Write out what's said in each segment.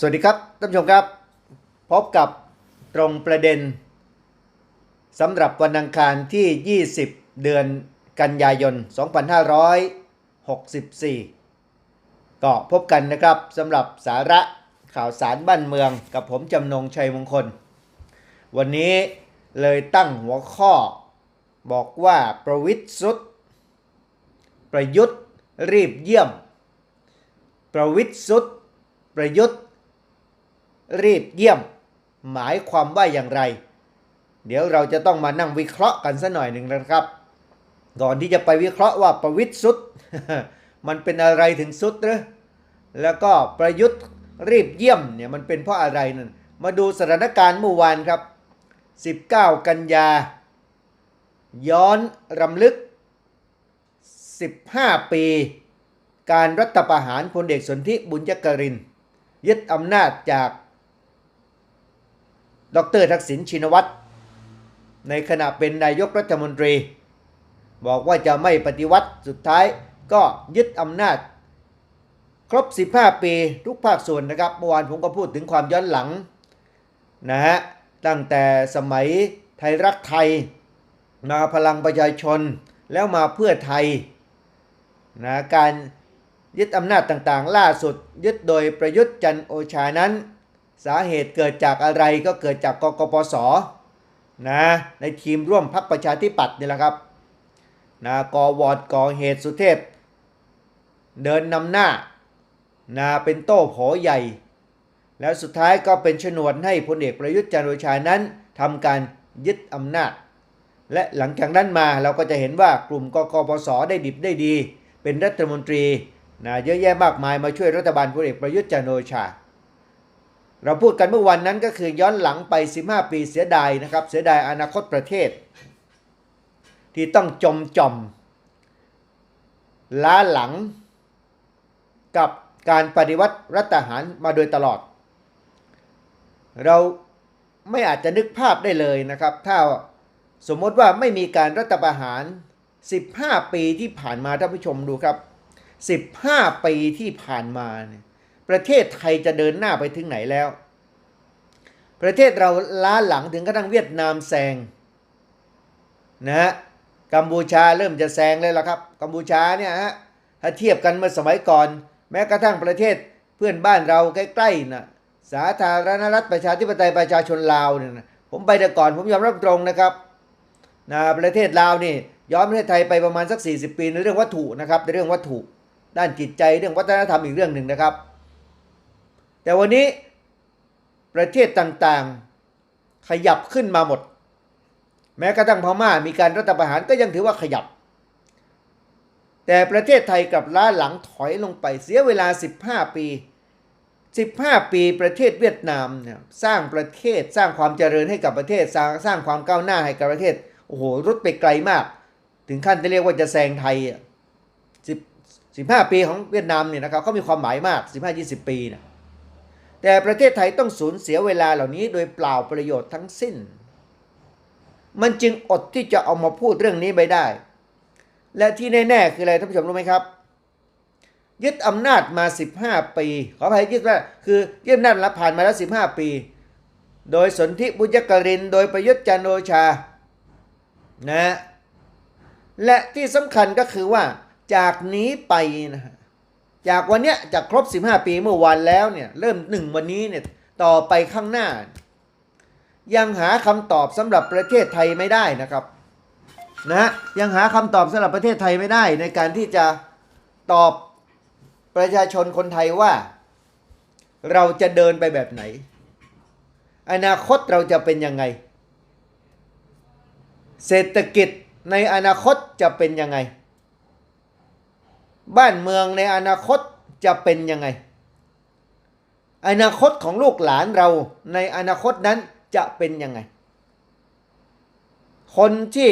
สวัสดีครับท่านผู้ชมครับ พบกับตรงประเด็นสำหรับวันอังคารที่ 20 เดือนกันยายน 2564 ก็พบกันนะครับสำหรับสาระข่าวสารบ้านเมืองกับผมจำนงชัยมงคล วันนี้เลยตั้งหัวข้อบอกว่าประวิทย์สุด ประยุทธ์รีบเยี่ยม ประวิทย์สุด ประยุทธ์ รีบเยี่ยม หมายความว่าอย่างไร เดี๋ยวเราจะต้องมานั่งวิเคราะห์กันสัหน่อยหนึ่งนะครับ ก่อนที่จะไปวิเคราะห์ว่าประวิทย์สุด มันเป็นอะไรถึงสุดหรือแล้วก็ประยุทธ์รีบเยี่ยมเนี่ยมันเป็นเพราะอะไรนั่นมาดูสถานการณ์เมื่อวานครับ 19 กันยา ย้อนรำลึก 15 ปี การรัฐประหารพลเอกสนธิบุญยกริน ยึดอำนาจจาก ดรทักษิณชินวัตรในขณะเป็นนายกรัฐมนตรี บอกว่าจะไม่ปฏิวัติสุดท้ายก็ยึดอำนาจ ครบ 15 ปีทุกภาคส่วนนะครับเมื่อวานผมก็พูดถึงความย้อนหลังนะฮะตั้งแต่สมัยไทยรักไทยมาพลังประชาชนแล้วมาเพื่อไทยนะการยึดอำนาจต่างๆ ล่าสุดยึดโดยประยุทธ์จันโอชานั้น สาเหตุเกิดจากอะไรก็เกิดจากกกปสนะในทีมร่วมพักประชาธิปัตย์นี่แหละครับนะกอวอดก่อเหตุสุเทพ เดินนำหน้านะเป็นโต้โผใหญ่ แล้วสุดท้ายก็เป็นชนวนให้พลเอกประยุทธ์จันทร์โอชานั้นทำการยึดอำนาจ และหลังจากนั้นมาเราก็จะเห็นว่ากลุ่มกกปสได้ดิบได้ดี เป็นรัฐมนตรีนะเยอะแยะมากมายมาช่วยรัฐบาลพลเอกประยุทธ์จันทร์โอชา เราพูดกันเมื่อวันนั้นก็คือย้อนหลังไป 15 ปีเสียดายนะครับ เสียดายอนาคตประเทศ ที่ต้องจมจอมล้าหลังกับการปฏิวัติรัฐประหารมาโดยตลอด เราไม่อาจจะนึกภาพได้เลยนะครับ ถ้าสมมติว่าไม่มีการรัฐประหาร 15 ปีที่ผ่านมาท่านผู้ชมดูครับ 15 ปีที่ผ่านมาเนี่ย ประเทศไทยจะเดินหน้าไปถึงไหนแล้ว ประเทศเราล้าหลังถึงกระทั่งเวียดนามแซงนะฮะกัมพูชาเริ่มจะแซงเลยละครับ กัมพูชาเนี่ยฮะถ้าเทียบกันเมื่อสมัยก่อน แม้กระทั่งประเทศเพื่อนบ้านเราใกล้ๆนะสาธารณรัฐประชาธิปไตยประชาชนลาวเนี่ยนะผมไปแต่ก่อนผมยอมรับตรงนะครับนะประเทศลาวนี่ย้อนประเทศไทยไปประมาณสัก 40 ปีในเรื่องวัตถุนะครับในเรื่องวัตถุ ด้านจิตใจเรื่องวัฒนธรรมอีกเรื่องหนึ่งนะครับ แต่วันนี้ประเทศต่างๆ ขยับขึ้นมาหมด แม้กระทั่งพม่ามีการรัฐประหารก็ยังถือว่าขยับ แต่ประเทศไทยกลับล้าหลังถอยลงไปเสียเวลา 15 ปี 15 ปีประเทศเวียดนามเนี่ยสร้างประเทศสร้างความเจริญให้กับประเทศสร้างสร้างความก้าวหน้าให้กับประเทศโอ้โหรุดไปไกลมาก ถึงขั้นจะเรียกว่าจะแซงไทยอะ10 15ปีของเวียดนามเนี่ยนะครับเขามีความหมายมาก15-20ปีนะ แต่ประเทศไทยต้องสูญเสียเวลาเหล่านี้โดยเปล่าประโยชน์ทั้งสิ้น มันจึงอดที่จะเอามาพูดเรื่องนี้ไปได้ และที่แน่ๆคืออะไรท่านผู้ชมรู้ไหมครับ ยึดอำนาจมา 15 ปี ขออภัยยึดว่าคือยึดอำนาจแล้วผ่านมาแล้ว 15 ปี โดยสนธิบุญกริน โดยประยุทธ์จันโอชานะและที่สำคัญก็คือว่าจากนี้ไปนะฮะ จากวันเนี้ยจากครบ 15 ปีเมื่อวันแล้วเนี่ยเริ่มหนึ่งวันนี้เนี่ยต่อไปข้างหน้า ยังหาคำตอบสำหรับประเทศไทยไม่ได้นะครับนะยังหาคำตอบสำหรับประเทศไทยไม่ได้ ในการที่จะตอบประชาชนคนไทยว่า เราจะเดินไปแบบไหน อนาคตเราจะเป็นยังไง เศรษฐกิจในอนาคตจะเป็นยังไง บ้านเมืองในอนาคตจะเป็นยังไง อนาคตของลูกหลานเราในอนาคตนั้นจะเป็นยังไง คนที่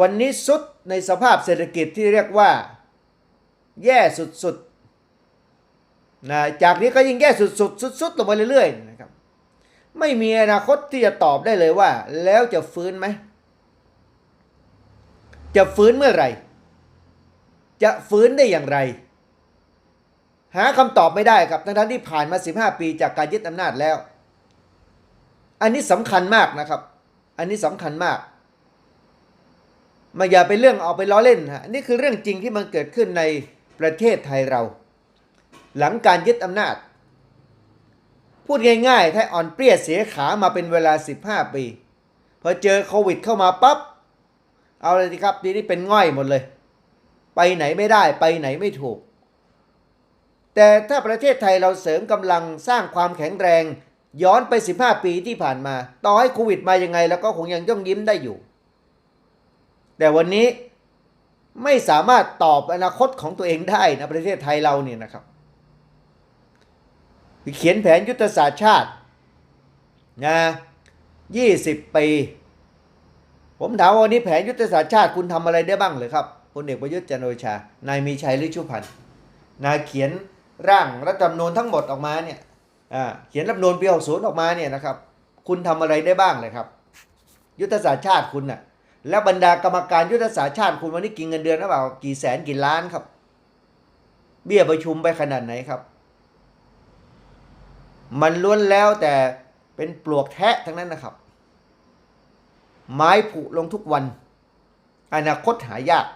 วันนี้สุดในสภาพเศรษฐกิจที่เรียกว่า แย่สุดๆนะจากนี้ก็ยิ่งแย่สุดๆสุดๆลงไปเรื่อยๆนะครับ ไม่มีอนาคตที่จะตอบได้เลยว่า แล้วจะฟื้นไหม จะฟื้นเมื่อไหร่ จะฟื้นได้อย่างไร หาคำตอบไม่ได้ครับทั้งๆที่ผ่านมา 15 ปีจากการยึดอำนาจแล้ว อันนี้สำคัญมากนะครับ อันนี้สำคัญมากมาอย่าไปเรื่องเอาไปล้อเล่นฮะนี่คือเรื่องจริงที่มันเกิดขึ้นในประเทศไทยเรา หลังการยึดอำนาจ พูดง่ายๆ ถ้าอ่อนเปรี้ยเสียขามาเป็นเวลา 15 ปี พอเจอโควิดเข้ามาปั๊บเอาเลยสิครับทีนี้เป็นง่อยหมดเลย ไปไหนไม่ได้ไปไหนไม่ถูก แต่ถ้าประเทศไทยเราเสริมกำลังสร้างความแข็งแรง ย้อนไป 15 ปีที่ผ่านมา ต่อให้โควิดมายังไงแล้วก็คงยังย่องยิ้มได้อยู่ แต่วันนี้ไม่สามารถตอบอนาคตของตัวเองได้นะประเทศไทยเราเนี่ยนะครับ เขียนแผนยุทธศาสตร์ชาตินะ20 ปี ผมถามว่าวันนี้แผนยุทธศาสตร์ชาติคุณทำอะไรได้บ้างเลยครับ พลเอกประยุทธ์จันทร์โอชา นายมีชัยฤชุพันธ์นายเขียนร่างรัฐธรรมนูญทั้งหมดออกมาเนี่ยเขียนรัฐธรรมนูญปี60ออกมาเนี่ยนะครับ คุณทำอะไรได้บ้างเลยครับ ยุทธศาสตร์ชาติคุณน่ะแล้วบรรดากรรมการยุทธศาสตร์ชาติคุณวันนี้กินเงินเดือนหรือเปล่ากี่แสนกี่ล้านครับ เบี้ยประชุมไปขนาดไหนครับ มันล้วนแล้วแต่เป็นปลวกแทะทั้งนั้นนะครับ ไม้ผุลงทุกวัน อนาคตหายาก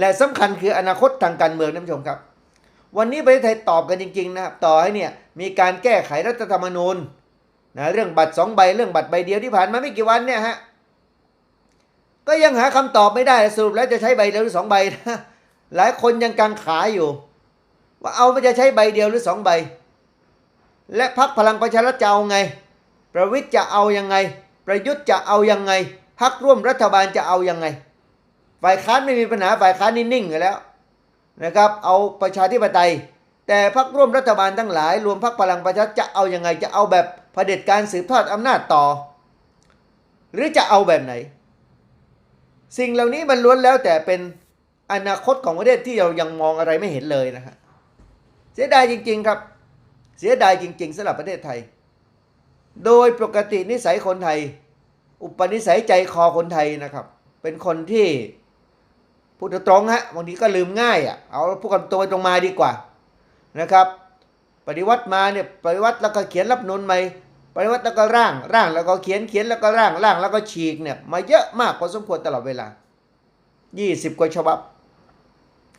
และสำคัญคืออนาคตทางการเมืองท่านผู้ชมครับ วันนี้ประเทศไทยตอบกันจริงๆนะครับต่อให้เนี่ยมีการแก้ไขรัฐธรรมนูญนะเรื่องบัตรสองใบเรื่องบัตรใบเดียวที่ผ่านมาไม่กี่วันเนี่ยฮะก็ยังหาคำตอบไม่ได้สรุปแล้วจะใช้ใบเดียวหรือสองใบนะหลายคนยังกังขาอยู่ ว่าเอามันจะใช้ใบเดียวหรือสองใบ และพักพลังประชารัฐจะเอาไง ประวิทย์จะเอายังไง ประยุทธ์จะเอายังไงพักร่วมรัฐบาลจะเอายังไง ฝ่ายค้านไม่มีปัญหาฝ่ายค้านนิ่งๆอยู่แล้วนะครับเอาประชาธิปไตย แต่พักร่วมรัฐบาลทั้งหลาย รวมพักพลังประชารัฐจะเอายังไงจะเอาแบบเผด็จการสืบทอดอำนาจต่อ หรือจะเอาแบบไหน สิ่งเหล่านี้มันล้วนแล้วแต่เป็นอนาคตของประเทศที่เรายังมองอะไรไม่เห็นเลยนะฮะเสียดายจริง ๆครับ เสียดายจริง ๆสำหรับประเทศไทย โดยปกตินิสัยคนไทย อุปนิสัยใจคอคนไทยนะครับ เป็นคนที่ พูดตรงๆฮะบางทีก็ลืมง่ายอะเอาพูดกันตรงไปตรงมาดีกว่านะครับ ปฏิวัติมาเนี่ยปฏิวัติแล้วก็เขียนรับนูนใหม่ปฏิวัติแล้วก็ร่างร่างแล้วก็เขียนเขียนแล้วก็ร่างร่างแล้วก็ฉีกเนี่ยมาเยอะมากพอสมควรตลอดเวลา 20 กว่าฉบับ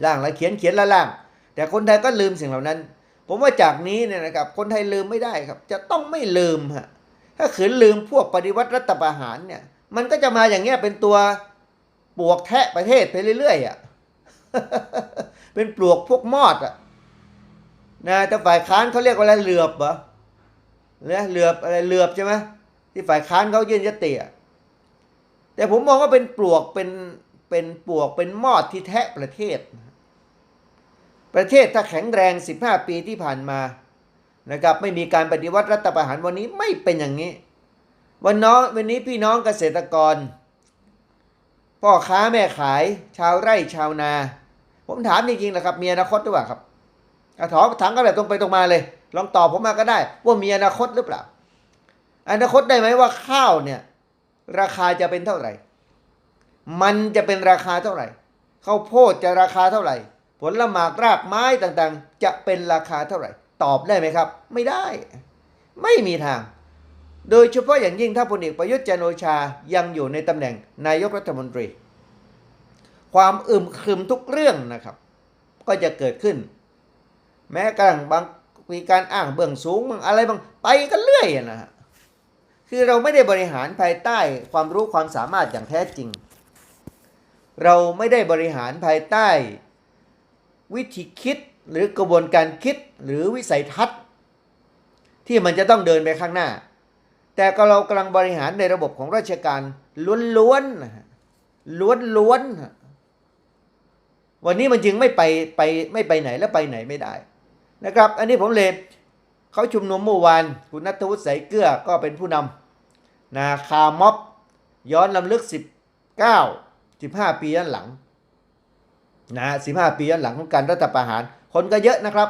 ร่างแล้วเขียนเขียนแล้วร่าง แต่คนไทยก็ลืมสิ่งเหล่านั้น ผมว่าจากนี้เนี่ยนะครับคนไทยลืมไม่ได้ครับ จะต้องไม่ลืมฮะถ้าขืนลืมพวกปฏิวัติรัฐประหารเนี่ยมันก็จะมาอย่างเงี้ยเป็นตัว ปลวกแทะประเทศไปเรื่อยๆอะเป็นปลวกพวกมอดอะนะแต่ฝ่ายค้านเขาเรียกว่าอะไรเหลือบเหรอเนี่ยเหลือบอะไรเหลือบใช่ไหมที่ฝ่ายค้านเขายื่นยติอะแต่ผมมองว่าเป็นปลวกเป็นเป็นปลวกเป็นมอดที่แทะประเทศ ประเทศถ้าแข็งแรง 15 ปีที่ผ่านมานะครับไม่มีการปฏิวัติรัฐประหารวันนี้ไม่เป็นอย่างนี้ วันน้องวันนี้พี่น้องเกษตรกร พ่อค้าแม่ขาย ชาวไร่ชาวนา ผมถามจริงๆนะครับ มีอนาคตหรือเปล่าครับอถามถามกันแบบตรงไปตรงมาเลย ลองตอบผมมาก็ได้ ว่ามีอนาคตหรือเปล่า อนาคตได้ไหมว่าข้าวเนี่ย ราคาจะเป็นเท่าไหร่ มันจะเป็นราคาเท่าไหร่ข้าวโพดจะราคาเท่าไหร่ ผลละหมากรากไม้ต่างๆ จะเป็นราคาเท่าไหร่ ตอบได้ไหมครับ ไม่ได้ ไม่มีทาง โดยเฉพาะอย่างยิ่งถ้าพลเอกประยุทธ์จันโอชายังอยู่ในตำแหน่งนายกรัฐมนตรี ความอึมครึมทุกเรื่องนะครับ ก็จะเกิดขึ้น แม้กระทั่งบางมีการอ้างเบื้องสูงบางอะไรบางไปกันเรื่อยอะนะฮะคือเราไม่ได้บริหารภายใต้ความรู้ความสามารถอย่างแท้จริง เราไม่ได้บริหารภายใต้ วิธีคิดหรือกระบวนการคิดหรือวิสัยทัศน์ ที่มันจะต้องเดินไปข้างหน้า แต่ก็เรากำลังบริหารในระบบของราชการล้วนๆล้วนๆวันนี้มันจึงไม่ไปไปไม่ไปไหนและไปไหนไม่ได้นะครับ อันนี้ผมเลยเขาชุมนุมเมื่อวานคุณนัทวุฒิใสายเกลือก็เป็นผู้นำนาคาม็อบย้อนลำลึก 19 15 ปีย้อนหลังนะ15 ปีย้อนหลังของการรัฐประหาร คนก็เยอะนะครับ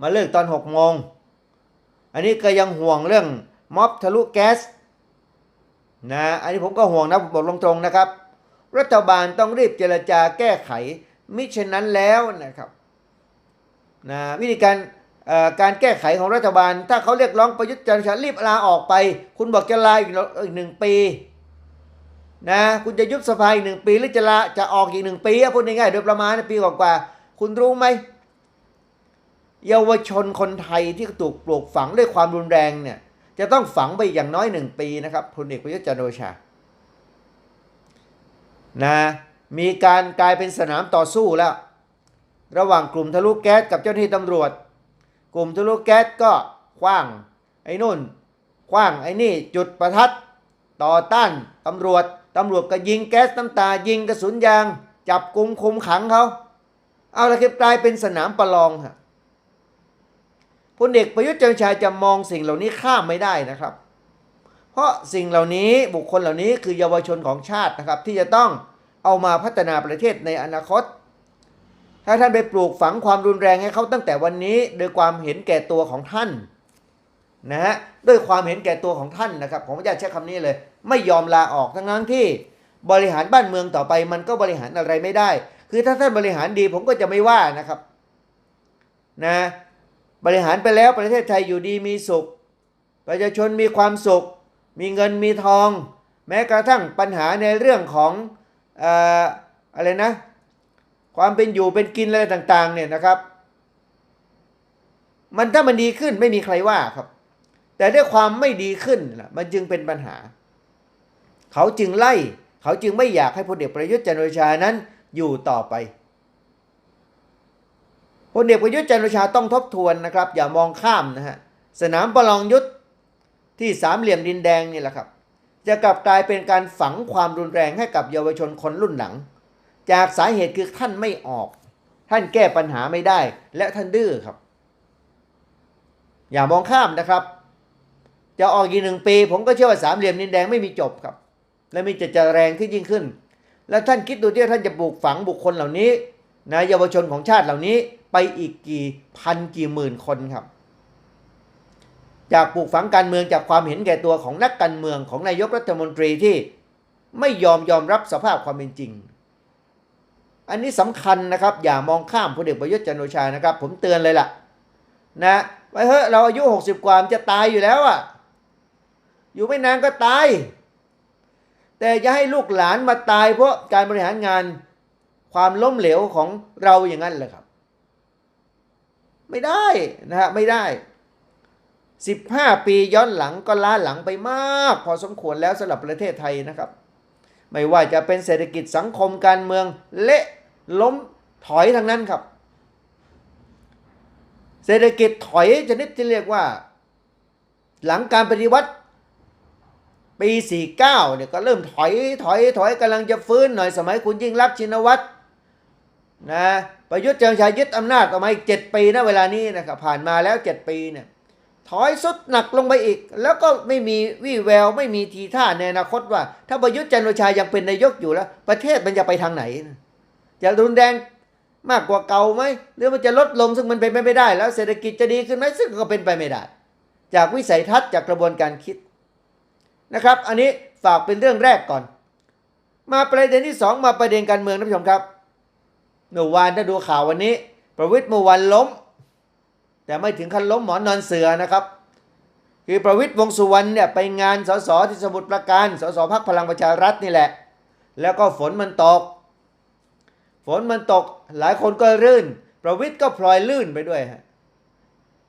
มาเลิกตอน 6 โมง อันนี้ก็ยังห่วงเรื่อง ม็อบทะลุแก๊สนะอันนี้ผมก็ห่วงนะผมบอกตรงๆนะครับ รัฐบาลต้องรีบเจรจาแก้ไข มิฉะนั้นแล้วนะครับนะวิธีการการแก้ไขของรัฐบาล ถ้าเขาเรียกร้องประยุทธ์จันทร์ชารีบลาออกไป คุณบอกจะลาอีกอีกหนึ่งปีนะคุณจะยุบสภาอีกหนึ่งปีหรือจะลาจะออกอีกหนึ่งปีพูดง่ายๆโดยประมาณปีกว่าๆคุณรู้ไหมเยาวชนคนไทยที่ถูกปลูกฝังด้วยความรุนแรงเนี่ย จะต้องฝังไปอย่างน้อยหนึ่งปีนะครับพลเอกประยุทธ์จันโอชานะมีการกลายเป็นสนามต่อสู้แล้ว ระหว่างกลุ่มทะลุแก๊สกับเจ้าหน้าที่ตำรวจ กลุ่มทะลุแก๊สก็คว้างไอ้นู่นคว้างไอ้นี่จุดประทัดต่อต้านตำรวจตำรวจก็ยิงแก๊สน้ำตายิงกระสุนยาง จับกลุ่มคุมขังเขาเอาละครับกลายเป็นสนามประลองฮะ พลเอกประยุทธ์จันทร์ชาจะมองสิ่งเหล่านี้ข้ามไม่ได้นะครับ เพราะสิ่งเหล่านี้บุคคลเหล่านี้คือเยาวชนของชาตินะครับ ที่จะต้องเอามาพัฒนาประเทศในอนาคต ถ้าท่านไปปลูกฝังความรุนแรงให้เขาตั้งแต่วันนี้ โดยความเห็นแก่ตัวของท่านนะฮะด้วยความเห็นแก่ตัวของท่านนะครับผมอยากใช้คำนี้เลย ไม่ยอมลาออกทั้งนั้นที่บริหารบ้านเมืองต่อไป มันก็บริหารอะไรไม่ได้ คือถ้าท่านบริหารดีผมก็จะไม่ว่านะครับ นะ บริหารไปแล้วประเทศไทยอยู่ดีมีสุข ประชาชนมีความสุข มีเงินมีทอง แม้กระทั่งปัญหาในเรื่องของออะไรนะ ความเป็นอยู่เป็นกินอะไรต่างๆเนี่ยนะครับ มันถ้ามันดีขึ้นไม่มีใครว่าครับ แต่ด้วยความไม่ดีขึ้นมันจึงเป็นปัญหา เขาจึงไล่ เขาจึงไม่อยากให้พลเอกประยุทธ์จันทร์โอชานั้นอยู่ต่อไป พลเอกประยุทธ์จันโอชาต้องทบทวนนะครับ อย่ามองข้ามนะฮะสนามประลองยุทธที่สามเหลี่ยมดินแดงนี่แหละครับ จะกลับกลายเป็นการฝังความรุนแรงให้กับเยาวชนคนรุ่นหลัง จากสาเหตุคือท่านไม่ออก ท่านแก้ปัญหาไม่ได้ และท่านดื้อครับ อย่ามองข้ามนะครับ จะออกอีกหนึ่งปี ผมก็เชื่อว่าสามเหลี่ยมดินแดงไม่มีจบครับ และมีจะจะแรงขึ้นยิ่งขึ้น แล้วท่านคิดดูที่ท่านจะปลูกฝังบุคคลเหล่านี้ นะเยาวชนของชาติเหล่านี้ไปอีกกี่พันกี่หมื่นคนครับ จากปลูกฝังการเมืองจากความเห็นแก่ตัวของนักการเมืองของนายกรัฐมนตรีที่ไม่ยอมยอมรับสภาพความเป็นจริง อันนี้สำคัญนะครับ อย่ามองข้ามพลเอกประยุทธ์จันโอชานะครับ ผมเตือนเลยล่ะ นะไว้เฮ้ยเราอายุหกสิบกว่ามจะตายอยู่แล้วอะอยู่ไม่นานก็ตาย แต่จะให้ลูกหลานมาตายเพราะการบริหารงาน ความล้มเหลวของเราอย่างนั้นเลยครับ ไม่ได้นะฮะไม่ได้ 15 ปีย้อนหลังก็ล้าหลังไปมาก พอสมควรแล้วสำหรับประเทศไทยนะครับ ไม่ว่าจะเป็นเศรษฐกิจสังคมการเมืองเละล้มถอยทั้งนั้นครับ เศรษฐกิจถอยชนิดที่เรียกว่า หลังการปฏิวัติปี 49เนี่ยก็เริ่มถอยถอยถอยกำลังจะฟื้นหน่อยสมัยคุณยิ่งรักชินวัตร นะประยุทธ์จันทร์ชายยึดอำนาจต่อมาอีก 7 ปีนะเวลานี้นะครับผ่านมาแล้ว 7 ปีเนี่ยถอยสุดหนักลงไปอีก แล้วก็ไม่มีวี่แววไม่มีทีท่าในอนาคตว่า ถ้าประยุทธ์จันทร์โอชายังเป็นนายกอยู่แล้ว ประเทศมันจะไปทางไหนนะจะรุนแรงมากกว่าเก่าไหมหรือมันจะลดลงซึ่งมันเป็นไปไม่ได้ แล้วเศรษฐกิจจะดีขึ้นไหมซึ่งก็เป็นไปไม่ได้ จากวิสัยทัศน์จากกระบวนการคิดนะครับ อันนี้ฝากเป็นเรื่องแรกก่อน มาประเด็นที่สองมาประเด็นการเมืองท่านผู้ชมครับ เมื่อวานถ้าดูข่าววันนี้ ประวิตรเมื่อวันล้ม แต่ไม่ถึงขั้นล้มหมอนนอนเสือนะครับ คือประวิตรวงสุวรรณเนี่ยไปงานสสที่สมุทรปราการสสพักพลังประชารัฐนี่แหละ แล้วก็ฝนมันตก ฝนมันตก หลายคนก็รื่น ประวิตรก็พลอยลื่นไปด้วยฮะ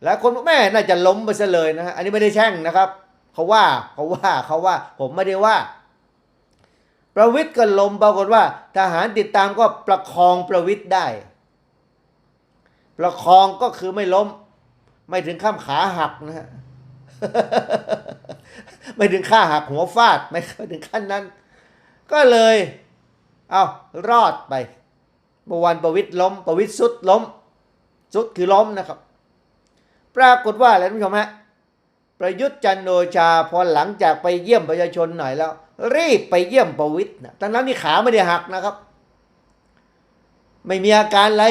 หลายคนบอกแม่น่าจะล้มไปซะเลยนะฮะอันนี้ไม่ได้แช่งนะครับเขาว่าเขาว่าเขาว่าผมไม่ได้ว่า ประวิตรก็ล้มปรากฏว่า ทหารติดตามก็ประคองประวิตรได้ ประคองก็คือไม่ล้ม ไม่ถึงข้ามขาหักนะฮะไม่ถึงข้าหักหัวฟาดไม่ถึงขั้นนั้น ก็เลย เอารอดไปเมื่อวันประวิตรล้ม ประวิตรสุดล้ม สุดคือล้มนะครับ ปรากฏว่าอะไรท่านผู้ชมฮะ ประยุทธ์จันทร์โอชาพอหลังจากไปเยี่ยมประชาชนหน่อยแล้ว รีบไปเยี่ยมประวิตรนะทั้งนั้นที่ขาไม่ได้หักนะครับ ไม่มีอาการอะไร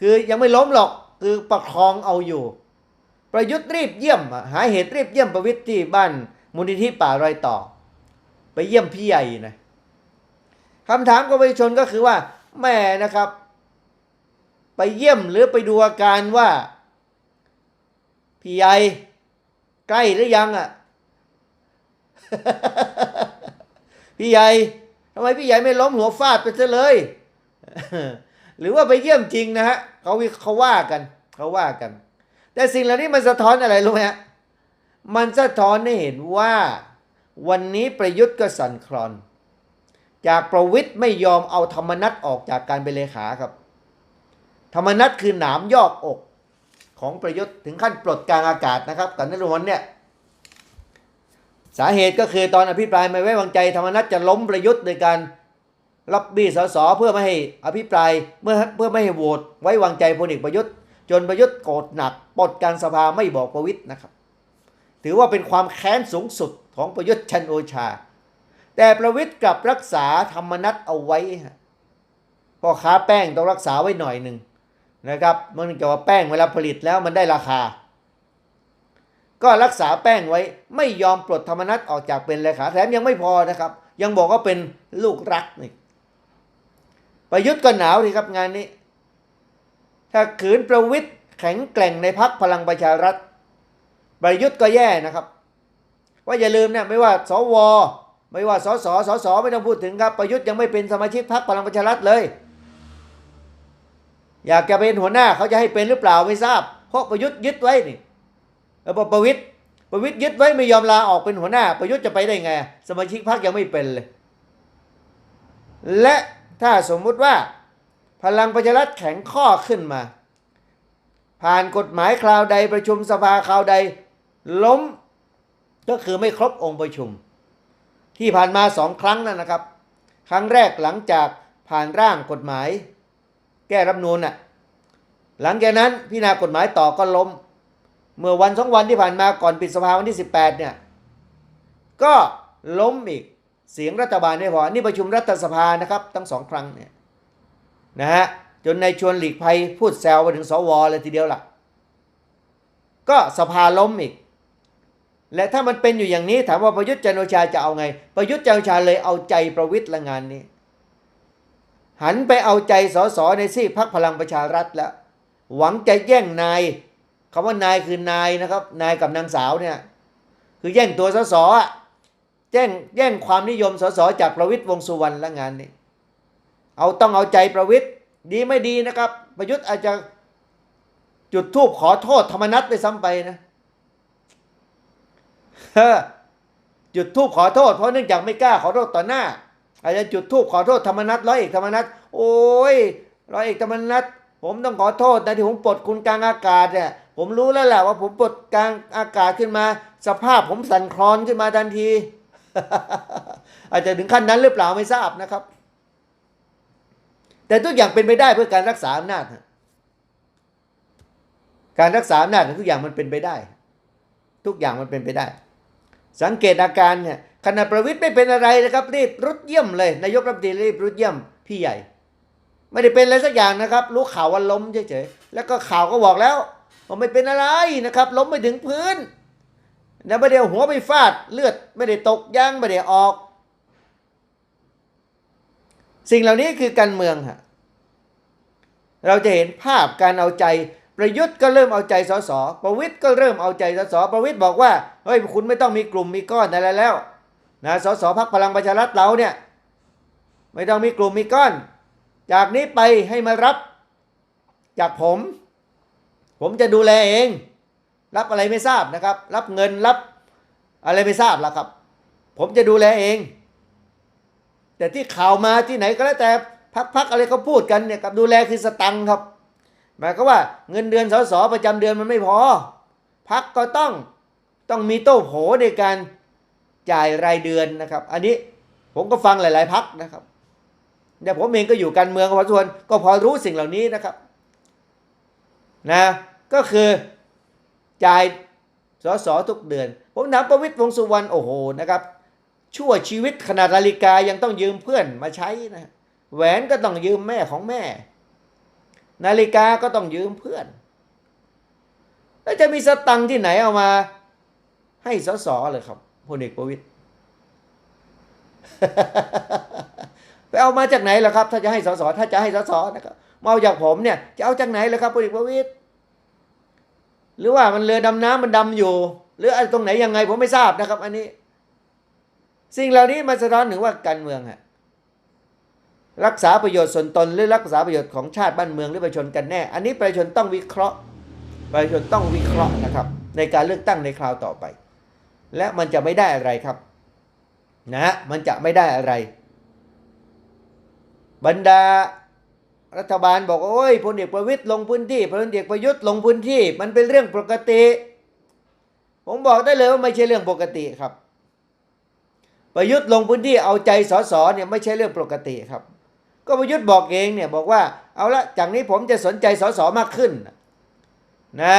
คือยังไม่ล้มหรอกคือประคองเอาอยู่ ประยุทธ์รีบเยี่ยม หาเหตุรีบเยี่ยมประวิตรที่บ้านมูลนิธิป่ารอยต่อ ไปเยี่ยมพี่ใหญ่นะคำถามของประชาชนก็คือว่า แม่นะครับ ไปเยี่ยมหรือไปดูอาการว่าพี่ใหญ่ ใกล้หรือยังอะ พี่ใหญ่ทำไมพี่ใหญ่ไม่ล้มหัวฟาดไปซะเลย หรือว่าไปเยี่ยมจริงนะฮะเขาวิเขาว่ากันเขาว่ากัน แต่สิ่งเหล่านี้มันสะท้อนอะไรรู้ไหมฮะมันสะท้อนให้เห็นว่าวันนี้ประยุทธ์ก็สั่นคลอน จากประวิทย์ไม่ยอมเอาธรรมนัตออกจากการเป็นเลขาครับ ธรรมนัตคือหนามยอกอก ของประยุทธ์ถึงขั้นปลดกลางอากาศนะครับกับนรวนเนี่ยสาเหตุก็คือตอนอภิปรายไม่ไว้วางใจธรรมนัตจะล้มประยุทธ์โดยการรับบี้สสเพื่อไม่ให้อภิปรายเมื่อเพื่อไม่ให้โหวตไว้วางใจพลเอกประยุทธ์ จนประยุทธ์โกรธหนักปลดกลางสภาไม่บอกประวิทย์นะครับ ถือว่าเป็นความแค้นสูงสุดของประยุทธ์ชันโอชา แต่ประวิทย์กลับรักษาธรรมนัตเอาไว้พ่อค้าแป้งต้องรักษาไว้หน่อยหนึ่ง นะครับเมื่อจากว่าแป้งเวลาผลิตแล้วมันได้ราคา ก็รักษาแป้งไว้ไม่ยอมปลดธรรมนัตออกจากเป็นเลขาแถมยังไม่พอนะครับ ยังบอกว่าเป็นลูกรักนี่ประยุทธ์ก็หนาวดีครับงานนี้ ถ้าขืนประวิทย์แข็งแกร่งในพักพลังประชารัฐ ประยุทธ์ก็แย่นะครับ ว่าอย่าลืมเนี่ยไม่ว่าสวไม่ว่าสสสสไม่ต้องพูดถึงครับ ประยุทธ์ยังไม่เป็นสมาชิกพรรคพลังประชารัฐเลย อยากจะเป็นหัวหน้าเขาจะให้เป็นหรือเปล่าไม่ทราบ เพราะประยุทธ์ยึดไว้นี่เออประวิทย์ประวิทย์ยึดไว้ไม่ยอมลาออกเป็นหัวหน้า ประยุทธ์จะไปได้ไง สมาชิกพรรคยังไม่เป็นเลย และถ้าสมมุติว่าพลังประชารัฐแข็งข้อขึ้นมา ผ่านกฎหมายคราวใดประชุมสภาคราวใด ล้มก็คือไม่ครบองค์ประชุม ที่ผ่านมาสองครั้งนั่นนะครับ ครั้งแรกหลังจากผ่านร่างกฎหมาย แก้รัฐธรรมนูนน่ะหลังจากนั้นพิจารณากฎหมายต่อก็ล้ม เมื่อวันสองวันที่ผ่านมาก่อนปิดสภาวันที่ 18เนี่ยก็ล้มอีกเสียงรัฐบาลไม่พอนี่ประชุมรัฐสภานะครับทั้งสองครั้งเนี่ยนะฮะจนในชวนหลีกภัยพูดแซวไปถึงสวเลยทีเดียวล่ะ ก็สภาล้มอีก และถ้ามันเป็นอยู่อย่างนี้ถามว่าประยุทธ์จันโอชาจะเอาไง ประยุทธ์จันโอชาเลยเอาใจประวิทย์ละงานนี้ หันไปเอาใจสสในซีกพรรคพลังประชารัฐแล้วหวังจะแย่งนายคำว่านายคือนายนะครับ นายกับนางสาวเนี่ยคือแย่งตัวสสอะแย่งแย่งความนิยมสสจากประวิทย์วงสุวรรณละงานนี้เอาต้องเอาใจประวิทย์ดีไม่ดีนะครับ ประยุทธ์อาจจะจุดทูบขอโทษธรรมนัตไปซ้ำไปนะจุดทูบขอโทษเพราะเนื่องจากไม่กล้าขอโทษต่อหน้า อาจจะจุดทูบขอโทษธรรมนัตร้อยเอกธรรมนัตโอ้ยร้อยเอกธรรมนัตผมต้องขอโทษนะที่ผมปลดคุณกลางอากาศเนี่ยผมรู้แล้วแหละว่าผมปลดกลางอากาศขึ้นมา สภาพผมสั่นคลอนขึ้นมาทันที อาจจะถึงขั้นนั้นหรือเปล่าไม่ทราบนะครับ แต่ทุกอย่างเป็นไปได้เพื่อการรักษาอำนาจการรักษาอำนาจทุกอย่างมันเป็นไปได้ ทุกอย่างมันเป็นไปได้ สังเกตอาการเนี่ย ขณะประวิทย์ไม่เป็นอะไรนะครับ รีบรุดเยี่ยมเลยนายกรัฐมนตรีรีบรุดเยี่ยมพี่ใหญ่ ไม่ได้เป็นอะไรสักอย่างนะครับ รู้ข่าวว่าล้มเฉยๆแล้วก็ข่าวก็บอกแล้วว่าไม่เป็นอะไรนะครับ ล้มไม่ถึงพื้นแล้วไม่ได้หัวไปฟาดเลือดไม่ได้ตกยางไม่ได้ออก สิ่งเหล่านี้คือการเมืองฮะเราจะเห็นภาพการเอาใจประยุทธ์ก็เริ่มเอาใจสสประวิทย์ก็เริ่มเอาใจสสประวิทย์บอกว่าเฮ้ยคุณไม่ต้องมีกลุ่มมีก้อนอะไรแล้ว นะสสพักพลังประชารัฐเราเนี่ยไม่ต้องมีกลุ่มมีก้อน จากนี้ไปให้มารับจากผม ผมจะดูแลเอง รับอะไรไม่ทราบนะครับ รับเงินรับอะไรไม่ทราบล้วครับ ผมจะดูแลเอง แต่ที่ข่าวมาที่ไหนก็แล้วแต่พักๆอะไรเขาพูดกันเนี่ยกับดูแลคือสตังค์ครับหมายก็ว่าเงินเดือนสสประจำเดือนมันไม่พอพักก็ต้องต้องมีโต้โผในการ จ่ายรายเดือนนะครับ อันนี้ผมก็ฟังหลาย ๆพักนะครับเดี๋ยวผมเองก็อยู่การเมืองพอส่วนก็พอรู้สิ่งเหล่านี้นะครับนะก็คือจ่ายสอสอทุกเดือน ผมถามประวิตรวงสุวรรณโอ้โหนะครับ ชั่วชีวิตขนาดนาฬิกายังต้องยืมเพื่อนมาใช้นะแหวนก็ต้องยืมแม่ของแม่ นาฬิกาก็ต้องยืมเพื่อน แล้วจะมีสตังที่ไหนเอามาให้สอสอเลยครับ พลเอกประวิตยไปเอามาจากไหนล่ะครับ ถ้าจะให้สสถ้าจะให้สสนะครับมาเอาจากผมเนี่ยจะเอาจากไหนล่ะครับพลเอกประวิตยหรือว่ามันเรือดำน้ำมันดำอยู่ หรืออะไรตรงไหนยังไงผมไม่ทราบนะครับ อันนี้ สิ่งเหล่านี้มันสะท้อนถึงว่าการเมืองฮะรักษาประโยชน์ส่วนตน หรือรักษาประโยชน์ของชาติบ้านเมืองหรือประชาชนกันแน่ อันนี้ประชาชนต้องวิเคราะห์ ประชาชนต้องวิเคราะห์นะครับ ในการเลือกตั้งในคราวต่อไป และมันจะไม่ได้อะไรครับนะฮะมันจะไม่ได้อะไร บรรดารัฐบาลบอกโอ้ยพลเอกประวิตยลงพื้นที่พลเอกประยุทธ์ลงพื้นที่ มันเป็นเรื่องปกติ ผมบอกได้เลยว่าไม่ใช่เรื่องปกติครับ ประยุทธ์ลงพื้นที่เอาใจสสเนี่ยไม่ใช่เรื่องปกติครับ ก็ประยุทธ์บอกเองเนี่ยบอกว่าเอาละจากนี้ผมจะสนใจสสมากขึ้นนะ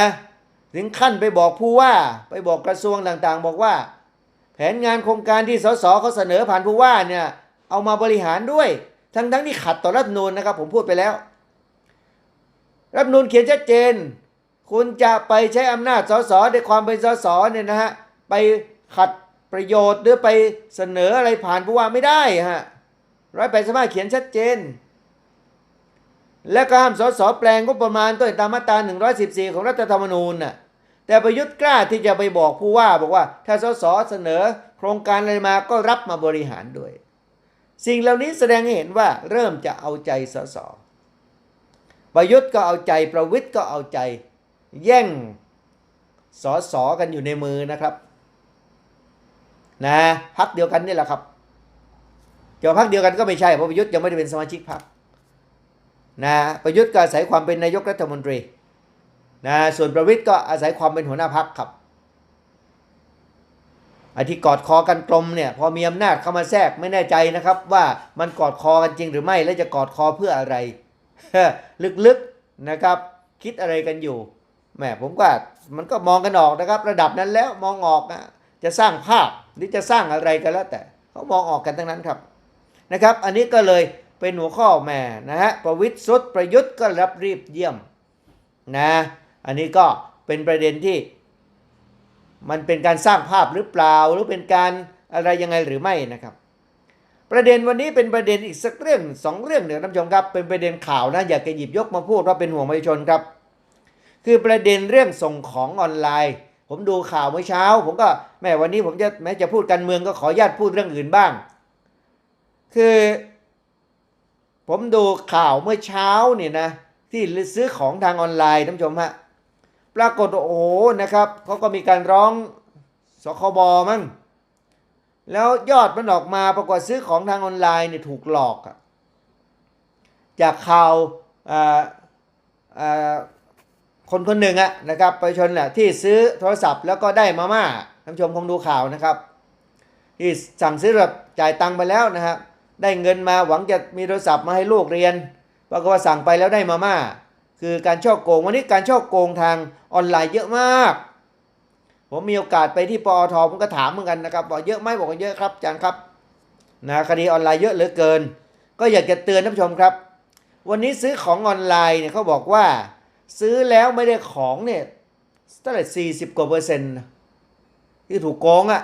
ถึงขั้นไปบอกผู้ว่า ไปบอกกระทรวงต่างๆ บอกว่า แผนงานโครงการที่สสเขาเสนอผ่านผู้ว่าเนี่ยเอามาบริหารด้วย ทั้งทั้งๆที่ขัดต่อรัฐนูญนะครับ ผมพูดไปแล้ว รัฐนูญเขียนชัดเจน คุณจะไปใช้อำนาจสสในความเป็นสสเนี่ยนะฮะไปขัดประโยชน์หรือไปเสนออะไรผ่านผู้ว่าไม่ได้ฮะร้อยแปดสิบห้าเขียนชัดเจน และก็ห้ามสสแปลงงบประมาณต้นตามมาตรา 114 ของรัฐธรรมนูญน่ะแต่ประยุทธ์กล้าที่จะไปบอกผู้ว่าบอกว่า ถ้าสสเสนอโครงการอะไรมาก็รับมาบริหารด้วย สิ่งเหล่านี้แสดงให้เห็นว่าเริ่มจะเอาใจสสประยุทธ์ก็เอาใจประวิทย์ก็เอาใจ แย่งสอสอกันอยู่ในมือนะครับ นะพักเดียวกันนี่แหละครับจะพักเดียวกันก็ไม่ใช่เพราะประยุทธ์ยังไม่ได้เป็นสมาชิกพรรค นะประยุทธ์ก็อาศัยความเป็นนายกรัฐมนตรีนะส่วนประวิทย์ก็อาศัยความเป็นหัวหน้าพรรคครับไอ้ที่กอดคอกันกลมเนี่ยพอมีอำนาจเข้ามาแทรกไม่แน่ใจนะครับ ว่ามันกอดคอกันจริงหรือไม่และจะกอดคอเพื่ออะไร ลึกๆนะครับ คิดอะไรกันอยู่แหมผมก็มันก็มองกันออกนะครับ ระดับนั้นแล้วมองออกนะจะสร้างภาพหรือจะสร้างอะไรกันแล้วแต่เขามองออกกันทั้งนั้นครับนะครับ อันนี้ก็เลย เป็นหัวข้อแม่นะฮะประวิทย์สุดประยุทธ์ก็รับรีบเยี่ยมนะอันนี้ก็เป็นประเด็นที่ มันเป็นการสร้างภาพหรือเปล่า หรือเป็นการอะไรยังไงหรือไม่นะครับ ประเด็นวันนี้เป็นประเด็นอีกสักเรื่องสองเรื่องเดี๋ยวท่านผู้ชมครับ เป็นประเด็นข่าวนะอยากจะหยิบยกมาพูดว่าเป็นห่วงประชาชนครับ คือประเด็นเรื่องส่งของออนไลน์ ผมดูข่าวเมื่อเช้า ผมก็แม้วันนี้ผมจะแม้จะพูดการเมืองก็ขออนุญาตพูดเรื่องอื่นบ้าง คือ ผมดูข่าวเมื่อเช้าเนี่ยนะที่ซื้อของทางออนไลน์ท่านผู้ชมฮะปรากฏโอ้โหนะครับเขาก็มีการร้องสคบมั้งแล้วยอดมันออกมาปรากฏซื้อของทางออนไลน์เนี่ยถูกหลอกอะจากข่าวคนคนหนึ่งอะนะครับประชาชนน่ะที่ซื้อโทรศัพท์แล้วก็ได้มาม่าท่านผู้ชมคงดูข่าวนะครับที่สั่งซื้อแบบจ่ายตังค์ไปแล้วนะครับ ได้เงินมาหวังจะมีโทรศัพท์มาให้ลูกเรียนปรากฏว่าสั่งไปแล้วได้มาม่า คือการช่อโกงวันนี้การช่อโกงทางออนไลน์เยอะมาก ผมมีโอกาสไปที่ปอทผมก็ถามเหมือนกันนะครับบอกเยอะไหมบอกว่าเยอะครับอาจารย์ครับนะคดีออนไลน์เยอะเหลือเกิน ก็อยากจะเตือนท่านผู้ชมครับ วันนี้ซื้อของออนไลน์เนี่ยเขาบอกว่า ซื้อแล้วไม่ได้ของเนี่ยเท่าไหร่สี่สิบกว่าเปอร์เซ็นต์ที่ถูกโกงอะ่ะ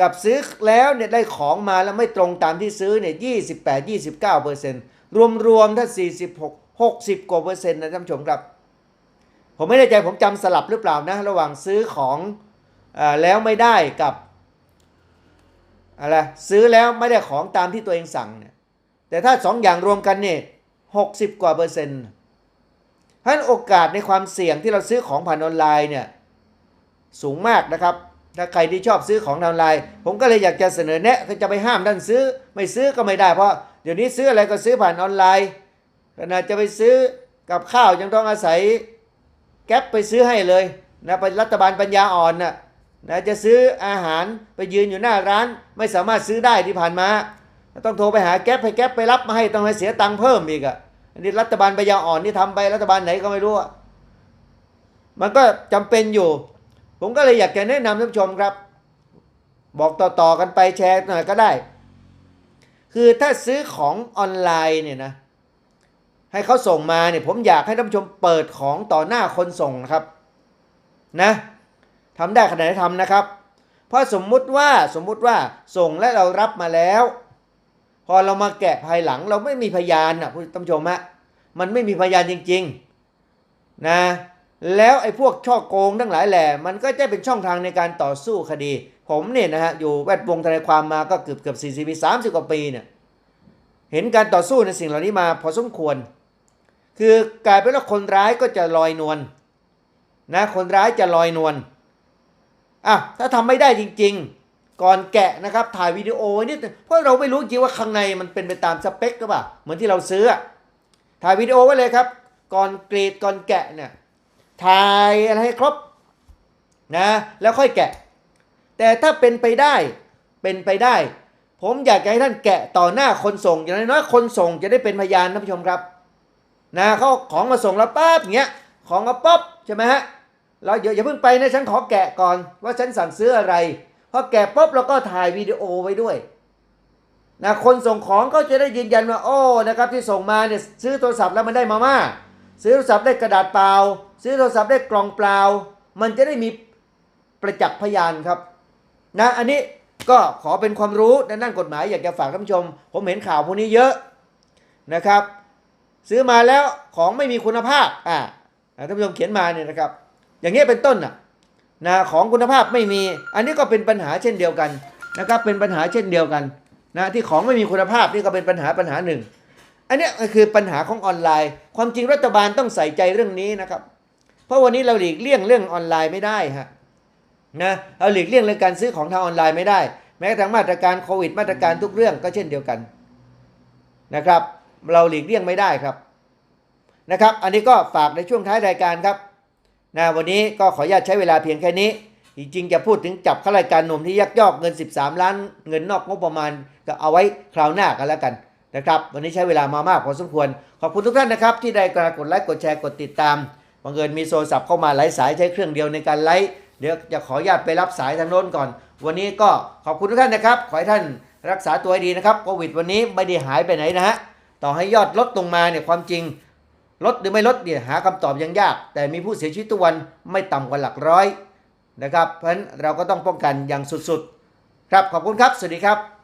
กับซื้อแล้วเนี่ยได้ของมาแล้วไม่ตรงตามที่ซื้อเนี่ยยี่สิบแปดยี่สิบเก้าเปอร์เซ็นต์รวมๆถ้าสี่สิบหกหกสิบกว่าเปอร์เซ็นต์นะท่านผู้ชมครับ ผมไม่แน่ใจผมจำสลับหรือเปล่านะ ระหว่างซื้อของอแล้วไม่ได้กับอะไรซื้อแล้วไม่ได้ของตามที่ตัวเองสั่งเนี่ยแต่ถ้าสองอย่างรวมกันเนี่ยหกสิบกว่าเปอร์เซ็นต์เพราะโอกาสในความเสี่ยงที่เราซื้อของผ่านออนไลน์เนี่ยสูงมากนะครับ ถ้าใครที่ชอบซื้อของออนไลน์ ผมก็เลยอยากจะเสนอแนะจะไปห้ามท่านซื้อ ไม่ซื้อก็ไม่ได้เพราะเดี๋ยวนี้ซื้ออะไรก็ซื้อผ่านออนไลน์ขนาดจะไปซื้อกับข้าวยังต้องอาศัยแก๊ปไปซื้อให้เลยนะไปรัฐบาลปัญญาอ่อนนะนะจะซื้ออาหารไปยืนอยู่หน้าร้าน ไม่สามารถซื้อได้ที่ผ่านมา ต้องโทรไปหาแก๊ปให้แก๊ปไปรับมาให้ต้องให้เสียตังค์เพิ่มอีกอะ่ะอันนี้รัฐบาลปัญญาอ่อนนี่ทำไปรัฐบาลไหนก็ไม่รู้มันก็จำเป็นอยู่ ผมก็เลยอยากจะแนะนำท่านผู้ชมครับ บอกต่อๆกันไปแชร์หน่อยก็ได้ คือถ้าซื้อของออนไลน์เนี่ยนะให้เขาส่งมาเนี่ยผมอยากให้ท่านผู้ชมเปิดของต่อหน้าคนส่งนะครับนะทำได้ขนาดไหนทำนะครับเพราะสมมุติว่าสมมุติว่าส่งและเรารับมาแล้ว พอเรามาแกะภายหลังเราไม่มีพยานนะคุณผู้ชมฮะมันไม่มีพยานจริง ๆ นะ แล้วไอ้พวกช่อโกงทั้งหลายแหล่มันก็จะเป็นช่องทางในการต่อสู้คดี ผมเนี่ยนะฮะอยู่แวดวงทนายความมาก็เกือบเกือบสี่สิบปีสามสิบกว่าปีเนี่ยเห็นการต่อสู้ในสิ่งเหล่านี้มาพอสมควร คือกลายเป็นว่าคนร้ายก็จะลอยนวลนะคนร้ายจะลอยนวลอะถ้าทำไม่ได้จริง ๆ ก่อนแกะนะครับถ่ายวิดีโอไว้นิดนึงเพราะเราไม่รู้จริงว่าข้างในมันเป็นไปตามสเปคหรือเปล่าเหมือนที่เราซื้อถ่ายวิดีโอไว้เลยครับ ก่อนกรีดก่อนแกะเนี่ย ถ่ายอะไรให้ครบนะแล้วค่อยแกะ แต่ถ้าเป็นไปได้เป็นไปได้ ผมอยากให้ท่านแกะต่อหน้าคนส่งอย่างน้อยคนส่งจะได้เป็นพยานท่านผู้ชมครับนะเขาของมาส่งแล้วปั๊บอย่างเงี้ยของมาป๊บใช่ไหมฮะเราอย่าอย่าเพิ่งไปนะฉันขอแกะก่อน ว่าฉันสั่งซื้ออะไรพอแกะปุ๊บเราก็ถ่ายวิดีโอไว้ด้วยนะคนส่งของก็จะได้ยืนยันว่าโอ้นะครับที่ส่งมาเนี่ยซื้อโทรศัพท์แล้วมันได้มาม่าซื้อโทรศัพท์ได้กระดาษเปล่า ซื้อโทรศัพท์ได้กล่องเปล่า มันจะได้มีประจักษ์พยานครับนะอันนี้ก็ขอเป็นความรู้ในด้านกฎหมายอยากจะฝากท่านผู้ชม ผมเห็นข่าวพวกนี้เยอะนะครับ ซื้อมาแล้วของไม่มีคุณภาพอ่าท่านผู้ชมเขียนมาเนี่ยนะครับ อย่างเงี้ยเป็นต้นน่ะนะของคุณภาพไม่มี อันนี้ก็เป็นปัญหาเช่นเดียวกันนะครับเป็นปัญหาเช่นเดียวกันนะที่ของไม่มีคุณภาพนี่ก็เป็นปัญหาปัญหาหนึ่ง อันเนี้ยก็คือปัญหาของออนไลน์ ความจริงรัฐบาลต้องใส่ใจเรื่องนี้นะครับ ราะวันนี้เราหลีกเลี่ยงเรื่องออนไลน์ไม่ได้ฮะนะเราหลีกเลี่ยงเรื่องการซื้อของทางออนไลน์ไม่ได้ แม้กระทั่งมาตรการโควิด มาตรการทุกเรื่องก็เช่นเดียวกันนะครับ เราหลีกเลี่ยงไม่ได้ครับนะครับ อันนี้ก็ฝากในช่วงท้ายรายการครับนะวันนี้ก็ขออนุญาตใช้เวลาเพียงแค่นี้ จริงๆจะพูดถึงจับข้ารายการหนุ่มที่ยักยอกเงิน 13 ล้านเงินนอกงบประมาณก็เอาไว้คราวหน้ากันแล้วกันนะครับ วันนี้ใช้เวลามามากพอสมควร ขอบคุณทุกท่านนะครับ ที่ได้กดไลค์กดแชร์กดติดตาม บังเอิญมีโทรศัพท์เข้ามาหลายสายใช้เครื่องเดียวในการไลฟ์เดี๋ยวจะขออนุญาตไปรับสายทางโน้นก่อน วันนี้ก็ขอบคุณทุกท่านนะครับ ขอให้ท่านรักษาตัวให้ดีนะครับโควิดวันนี้ไม่ได้หายไปไหนนะฮะต่อให้ยอดลดลงมาเนี่ยความจริงลดหรือไม่ลดเนี่ยหาคำตอบยังยาก แต่มีผู้เสียชีวิตทุกวันไม่ต่ำกว่าหลักร้อยนะครับ เพราะฉะนั้นเราก็ต้องป้องกันอย่างสุดๆ ครับขอบคุณครับ สวัสดีครับ